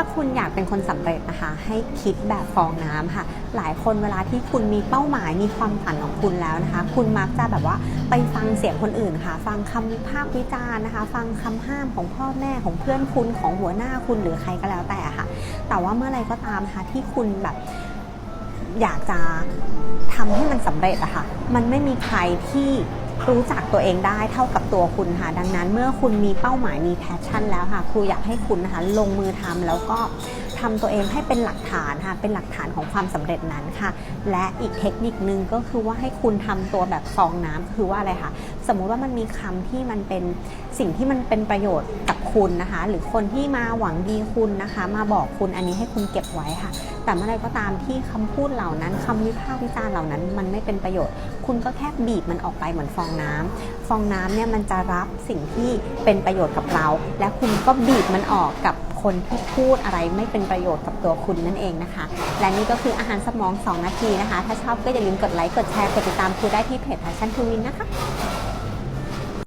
ถ้าคุณอยากเป็นคนสำเร็จนะคะ ให้คิดแบบฟองน้ำค่ะ หลายคนเวลาที่คุณมีเป้าหมายมีความฝันของคุณแล้วนะคะ คุณมักจะแบบว่าไปฟังเสียงคนอื่นค่ะ ฟังคำวิพากษ์วิจารณ์นะคะ ฟังคำห้ามของพ่อแม่ของเพื่อนคุณของหัวหน้าคุณหรือใครก็แล้วแต่ค่ะ แต่ว่าเมื่อไรก็ตามนะคะที่คุณแบบอยากจะทำให้มันสำเร็จอะค่ะ มันไม่มีใครที่ รู้จักตัวเองได้เท่ากับตัวคุณค่ะ ดังนั้นเมื่อคุณมีเป้าหมายมีแพชชั่นแล้วค่ะ ครูอยากให้คุณนะคะลงมือทำแล้วก็ ทำตัวเองให้เป็นหลักฐานค่ะเป็นหลักฐานของความสำเร็จนั้นค่ะ และอีกเทคนิคนึงก็คือว่าให้คุณทำตัวแบบฟองน้ำคือว่าอะไรคะสมมุติว่ามันมีคำที่มันเป็นสิ่งที่มันเป็นประโยชน์กับคุณนะคะ หรือคนที่มาหวังดีคุณนะคะ มาบอกคุณอันนี้ให้คุณเก็บไว้ค่ะ แต่เมื่อไรก็ตามที่คำพูดเหล่านั้นคำวิพากษ์วิจารณ์เหล่านั้น มันไม่เป็นประโยชน์ คุณก็แค่บีบมันออกไปเหมือนฟองน้ำฟองน้ำเนี่ยมันจะรับสิ่งที่เป็นประโยชน์กับเรา และคุณก็บีบมันออกกับ คนที่พูดอะไรไม่เป็นประโยชน์กับตัวคุณนั่นเองนะคะ และนี่ก็คืออาหารสมอง 2 นาทีนะคะ ถ้าชอบก็อย่าลืมกดไลค์ กดแชร์ กดติดตามครูได้ที่เพจ Passion to Win นะคะ